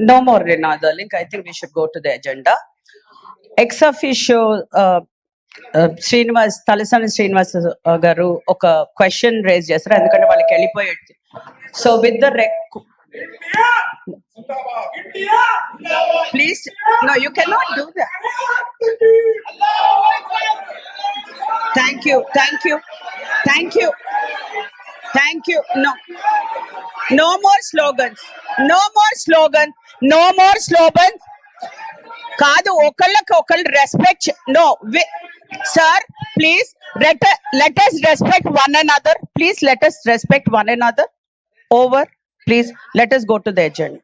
No more, Renata Link. I think we should go to the agenda. Ex officio, uh, uh, Srinivas Talasani Srinivas uh, గారు ఒక question raise చేస్తారు ఎందుకంటే వాళ్ళకి వెళ్ళిపోయేది so with the రెక్ please no you cannot do that thank you thank you thank you thank you no no more slogans no more slogan no more slogan కాదు ఒకళ్ళకి ఒకళ్ళు respect no sir please let let us respect one and other please let us respect one and other over please let us go to the agenda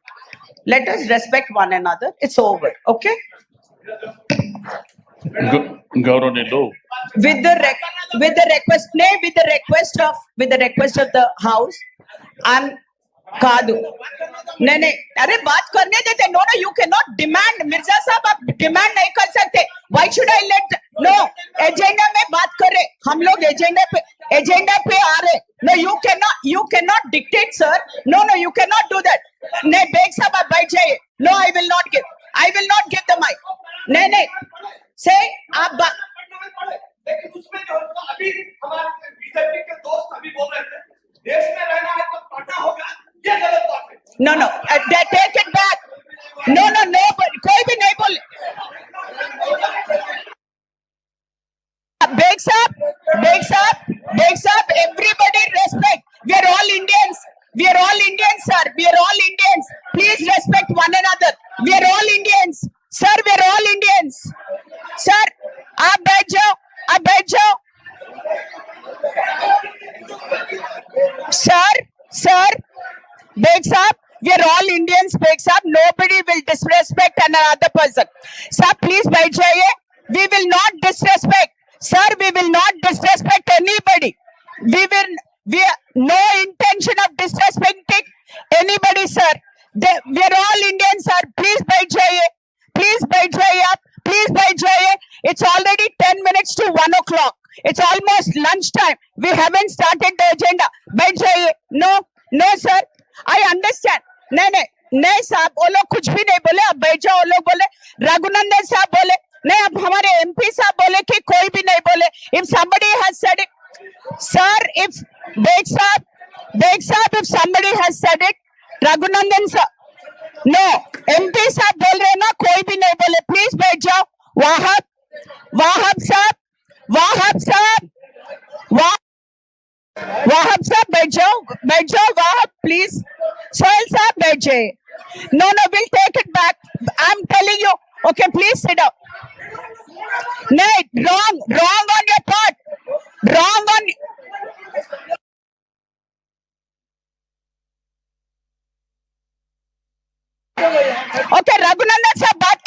let us respect one and other it's over okay గౌ- గౌరవనీయులు with the rec- with the request play with the request of with the request of the house i'm नहीं नहीं, अरे बात करने देते। No no you can not demand Mirza साहब, आप demand नहीं कर सकते। Why should I let no agenda में बात कर रहे। हम लोग एजेंडा पे एजेंडा पे आ रहे। No you can not you can not dictate sir no no you can not do that नहीं, बेग साहब, आप बैठ जाइए। No I will not give I will not give the mic नहीं नहीं से आप साहब, Beg साहब, Beg साहब, everybody respect. We are all Indians. We are all Indians, sir. We are all Indians. Please respect one another. We are all Indians. Sir, we are all Indians. Sir, आप बैठ जाओ, आप बैठ जाओ. Sir, sir, Beg Saab, we are all Indians, Beg Saab. Nobody will disrespect another person. Sir, please बैठ जाइए. We will not disrespect. Sir, we will not disrespect anybody. We will, we are no intention of disrespecting anybody, sir. They, we are all Indians, sir. Please बैठ जाइए. Please बैठ जाइए आप. Please बैठ जाइए. It's already 10 minutes to 1 o'clock. It's almost lunchtime. We haven't started the agenda. बैठ जाइए. No, no, sir. I understand. नहीं नहीं नहीं साहब वो लोग कुछ भी नहीं बोले अब बैठ जाओ वो लोग बोले रघुनंदन साहब बोले नहीं अब हमारे एमपी साहब बोले कि कोई भी नहीं बोले। If somebody has said it, sir, if Baig sahab Baig sahab, if somebody has said it Raghunandan sir no MP sahab बोल रहे ना, कोई भी नहीं बोले। प्लीज़ बैठ जाओ। वाहब वाहब साहब वाहब साहब वाहब साहब, बैठ जाओ बैठ जाओ, वाहब प्लीज़ सोहेल साहब, बैठ। जाए no no will take it back I am telling you okay please sit down Nate, wrong, wrong on your part. Wrong on. Okay, Raghunandan sir, baat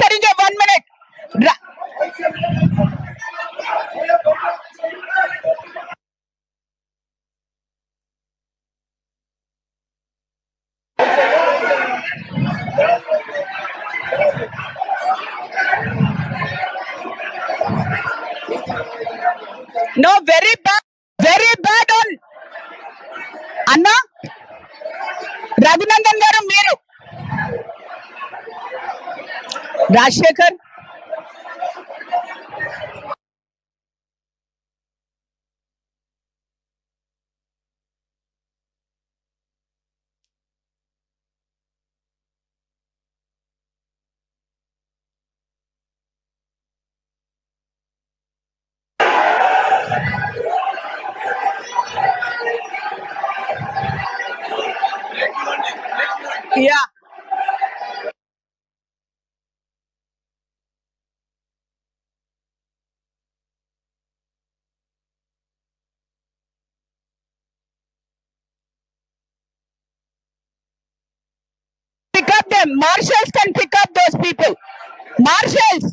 Raghunandan గారు మీరు Rajasekhar Yeah pick up them. Marshals can pick up those people. Marshals.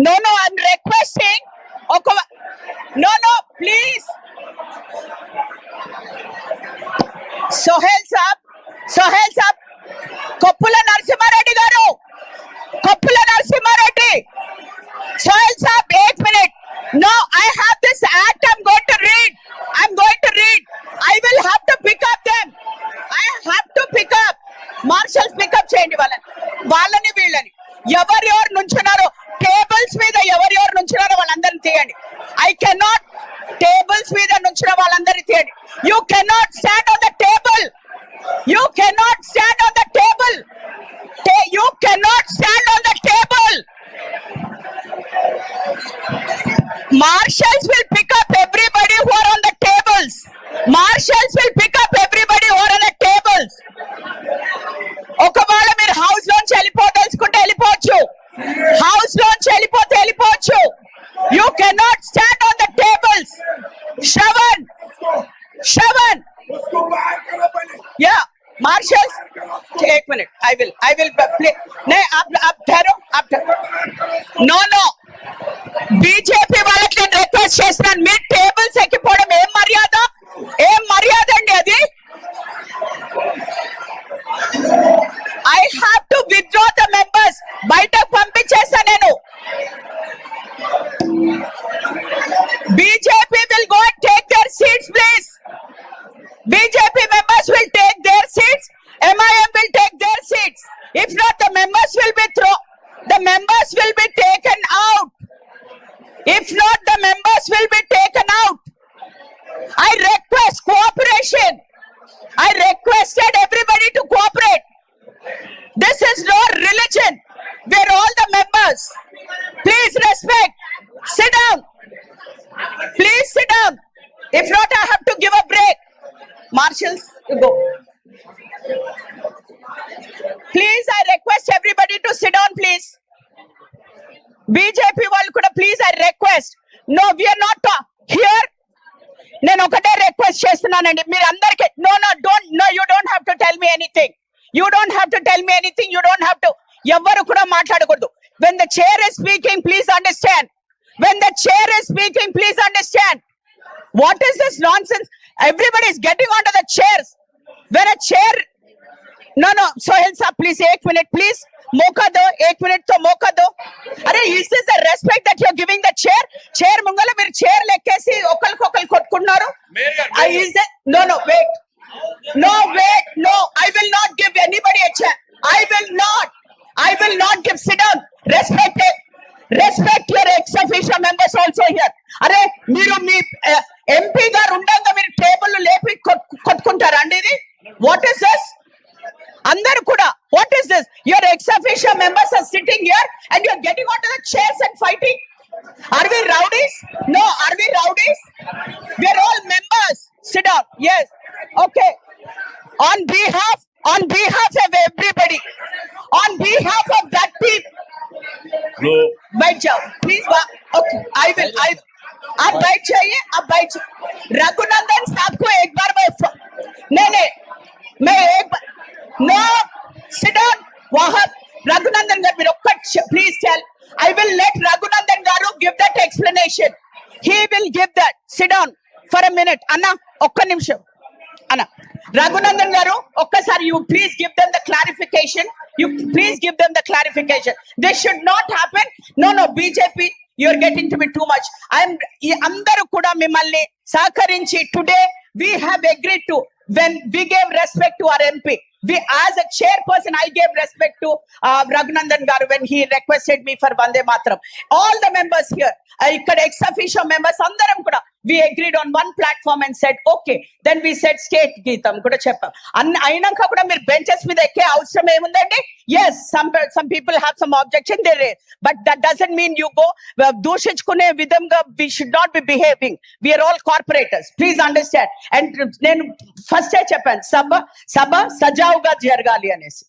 No, no, I'm requesting. Oh, come on. No, no, please. Sohail saab Sohail saab Koppula Narasimha Reddy garu Koppula Narasimha Reddy Sohail saab eight minute no I have this act I'm going to read I'm going to read I will have to pick up them I have to pick up marshals pick up చేయండి వాళ్ళని. వాళ్ళని వీళ్ళని. ఎవరు ఎవరు నుంచున్నారో tables మీద ఎవరు ఎవరు నుంచున్నారో వాళ్ళందరినీ తీయండి. ఐ కెనాట్ టేబుల్స్ మీద నుంచిన వాళ్ళందరినీ తీయండి. You cannot stand on the table you cannot stand on the table you cannot stand on the table marshal members will be taken out. If not, the members will be taken out. I request cooperation. I requested everybody to cooperate. This is no religion. We're all the members. Please respect. Sit down. Please sit down. If not, I have to give a break. Marshals, you go. Please, I request everybody to sit down, please. BJP వాళ్ళు కూడా please I request no we are not here నేను ఒకటే request చేస్తున్నానండి మీరు అందరికి no no don't know you don't have to tell me anything you don't have to tell me anything you don't have to ఎవ్వరు కూడా మాట్లాడకూడదు when the chair is speaking please understand when the chair is speaking please understand What is this nonsense? Everybody is getting onto the chairs. When a chair, no, no, Sohel sir, please, एक minute, please. मौका दो एक minute तो मौका दो अरे is this the respect that you giving the chair chair ముంగల మీరు chair లెక్కేసి ఒకరికొకరు కొట్టుకున్నారు I is no no wait no wait no I will not give anybody a chair I will not I will not give sit down respect respect your ex official members also here అరే మీరు మీ MP గారు ఉండగా మీరు table లేపి కొట్- కొట్టుకుంటారా అండి ఇది what is this అందరూ కూడా what is this your ex official members are sitting here and you are getting on to the chairs and fighting are we rowdies no are we rowdies we are all members sit down yes okay on behalf on behalf of everybody on behalf of that people లో बैठ जाओ please okay I will I आप बैठ जाइए आप बैठ जाइए रघुनंदन साहब को एक बार मैं फ- नहीं नहीं मैं एक बार నో సిట్ ఆన్ వాహన్ రఘునందన్ గారు మీరు ఒక్కటి please tell I will let Raghunandan garu give that explanation he will give that sit on for a minute అన్న ఒక్క నిమిషం. అన్న రఘునందన్ గారు ఒక్కసారి you please give them the clarification you please give them the clarification this should not happen no no BJP you are getting to be too much I'm అందరూ కూడా మిమ్మల్ని సహకరించి today we have agreed to when we gave respect to our MP we as a chairperson i gave respect to uh, raghunandan garu when he requested me for vande matram all the members here uh, ఇక్కడ ex officio members అందరం కూడా we agreed on one platform and said okay then we said state గీతం కూడా చెప్పాం అన్ని అయినాక కూడా మీరు బెంచెస్ మీద ఎక్కే అవసరం ఏముందండి yes some some people have some objection there is but that doesn't mean you go uh, దూషించుకునే విధంగా we should not be behaving we are all corporators please understand and నేను ఫస్ట్ చెప్పాను సభ సభ సజావుగా జరగాలి అనేసి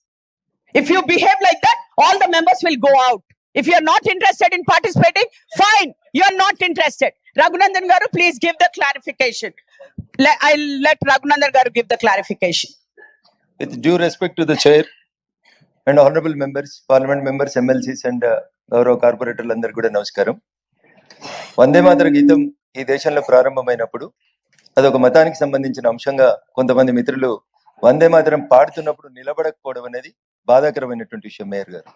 if you behave like that all the members will go out if you are not interested in participating fine you are not interested Raghunandan garu please give the clarification I let Raghunandan garu give the clarification with due respect to the chair and honourable members parliament members MLCs and గౌరవ కార్పొరేటర్లు అందరికీ కూడా నమస్కారం. వందే మాతర గీతం ఈ దేశంలో ప్రారంభమైనప్పుడు అదొక మతానికి సంబంధించిన అంశంగా కొంతమంది మిత్రులు వందే మాత్రం పాడుతున్నప్పుడు నిలబడకపోవడం అనేది బాధాకరమైనటువంటి విషయం మేయర్ గారు.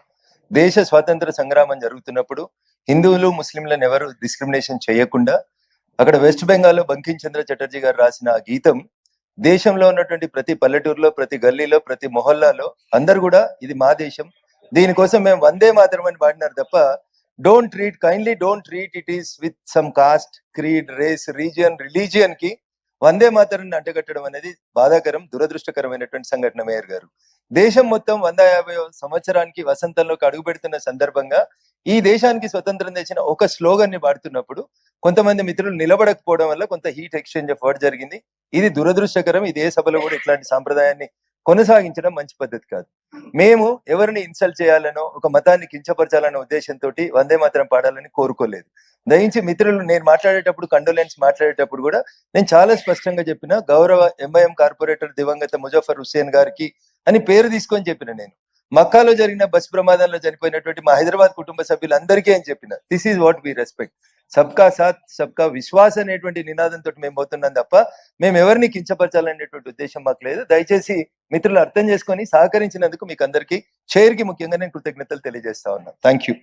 దేశ స్వాతంత్ర సంగ్రామం జరుగుతున్నప్పుడు హిందువులు ముస్లింలను ఎవరు డిస్క్రిమినేషన్ చేయకుండా అక్కడ వెస్ట్ బెంగాల్లో బంకిం చంద్ర చటర్జీ గారు రాసిన ఆ గీతం దేశంలో ఉన్నటువంటి ప్రతి పల్లెటూరులో ప్రతి గల్లీలో ప్రతి మొహల్లాలో అందరు కూడా ఇది మా దేశం. దీనికోసం మేము వందే మాత్రం అని పాడినారు తప్ప don't treat kindly don't treat it is with some caste creed race region రిలీజియన్కి Vande Mataram అంటగట్టడం అనేది బాధాకరం దురదృష్టకరమైనటువంటి సంఘటన మేయర్ గారు. దేశం మొత్తం వంద యాభై సంవత్సరానికి వసంతంలోకి అడుగు పెడుతున్న సందర్భంగా ఈ దేశానికి స్వతంత్రం తెచ్చిన ఒక స్లోగన్ని పాడుతున్నప్పుడు కొంతమంది మిత్రులు నిలబడకపోవడం వల్ల కొంత హీట్ ఎక్స్చేంజ్ ఆఫ్ వర్డ్ జరిగింది. ఇది దురదృష్టకరం. ఇది ఏ సభలో కూడా ఇట్లాంటి సాంప్రదాయాన్ని కొనసాగించడం మంచి పద్ధతి కాదు. మేము ఎవరిని ఇన్సల్ట్ చేయాలనో ఒక మతాన్ని కించపరచాలనే ఉద్దేశంతో వందే మాత్రం పాడాలని కోరుకోలేదు. దయించి మిత్రులు నేను మాట్లాడేటప్పుడు కండోలెన్స్ మాట్లాడేటప్పుడు కూడా నేను చాలా స్పష్టంగా చెప్పిన గౌరవ ఎంఐఎం కార్పొరేటర్ దివంగత ముజఫర్ హుస్సేన్ గారికి అని పేరు తీసుకొని చెప్పిన నేను. మక్కాలో జరిగిన బస్ ప్రమాదంలో చనిపోయినటువంటి మా హైదరాబాద్ కుటుంబ సభ్యులందరికీ అని చెప్పిన this is what we respect సబ్కా సాత్ సబ్కా విశ్వాస్ అనేటువంటి నినాదంతో మేము పోతున్నాం తప్ప మేము ఎవరిని కించపరచాలనేటువంటి ఉద్దేశం మాకు లేదు. దయచేసి మిత్రులు అర్థం చేసుకొని సహకరించినందుకు మీకు అందరికీ చైర్కి ముఖ్యంగా నేను కృతజ్ఞతలు తెలియజేస్తా ఉన్నాను థ్యాంక్ యూ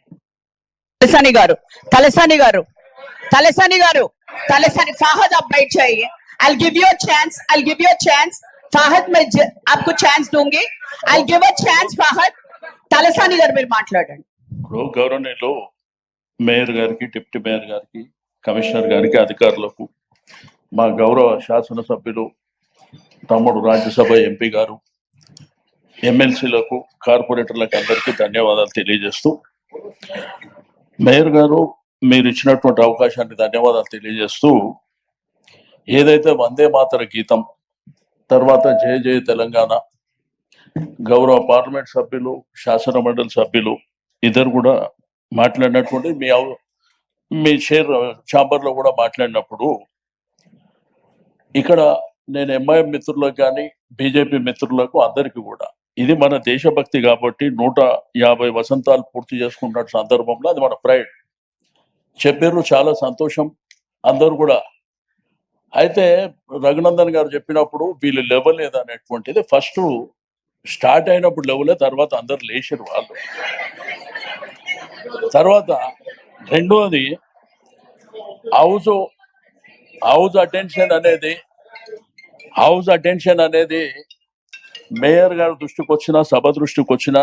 తలసాని గారు తలసాని గారు తలసాని గారు తలసాని ఫాహద్ అబ్బాయి చేయి. I give your chance I give your chance Fahad మేము chance దూంగి. I give a chance Fahad. Talasani garu మీరు మాట్లాడండి. ఇప్పుడు మేయర్ గారికి డిప్యూటీ మేయర్ గారికి కమిషనర్ గారికి అధికారులకు మా గౌరవ శాసనసభ్యులు తమ్ముడు రాజ్యసభ ఎంపీ గారు ఎమ్మెల్సీలకు కార్పొరేటర్లకు అందరికీ ధన్యవాదాలు తెలియజేస్తూ మేయర్ గారు మీరు ఇచ్చినటువంటి అవకాశాన్ని ధన్యవాదాలు తెలియజేస్తూ ఏదైతే వందే మాతర గీతం తర్వాత జయ జయ తెలంగాణ గౌరవ పార్లమెంట్ సభ్యులు శాసన మండలి సభ్యులు ఇద్దరు కూడా మాట్లాడినటువంటి మీ మీ షేర్ ఛాంబర్లో కూడా మాట్లాడినప్పుడు ఇక్కడ నేను ఎంఐఎం మిత్రులకు కానీ బీజేపీ మిత్రులకు అందరికీ కూడా ఇది మన దేశభక్తి కాబట్టి నూట యాభై వసంతాలు పూర్తి చేసుకున్న సందర్భంలో అది మన ప్రైడ్. చెప్పారు చాలా సంతోషం. అందరూ కూడా అయితే రఘునందన్ గారు చెప్పినప్పుడు వీళ్ళు లేవలేదు అనేటువంటిది ఫస్ట్ స్టార్ట్ అయినప్పుడు లేవలే తర్వాత అందరు లేచారు వాళ్ళు. తర్వాత రెండోది హౌస్ హౌస్ అటెన్షన్ అనేది హౌస్ అటెన్షన్ అనేది మేయర్ గారి దృష్టికి వచ్చినా సభ దృష్టికి వచ్చినా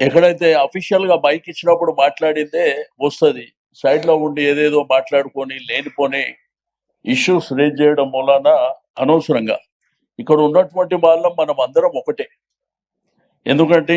ఎక్కడైతే అఫీషియల్గా బైక్ ఇచ్చినప్పుడు మాట్లాడిందే వస్తుంది. సైడ్లో ఉండి ఏదేదో మాట్లాడుకొని లేనిపోని ఇష్యూస్ రేజ్ చేయడం మూలాన అనవసరంగా. ఇక్కడ ఉన్నటువంటి వాళ్ళం మనం అందరం ఒకటే. ఎందుకంటే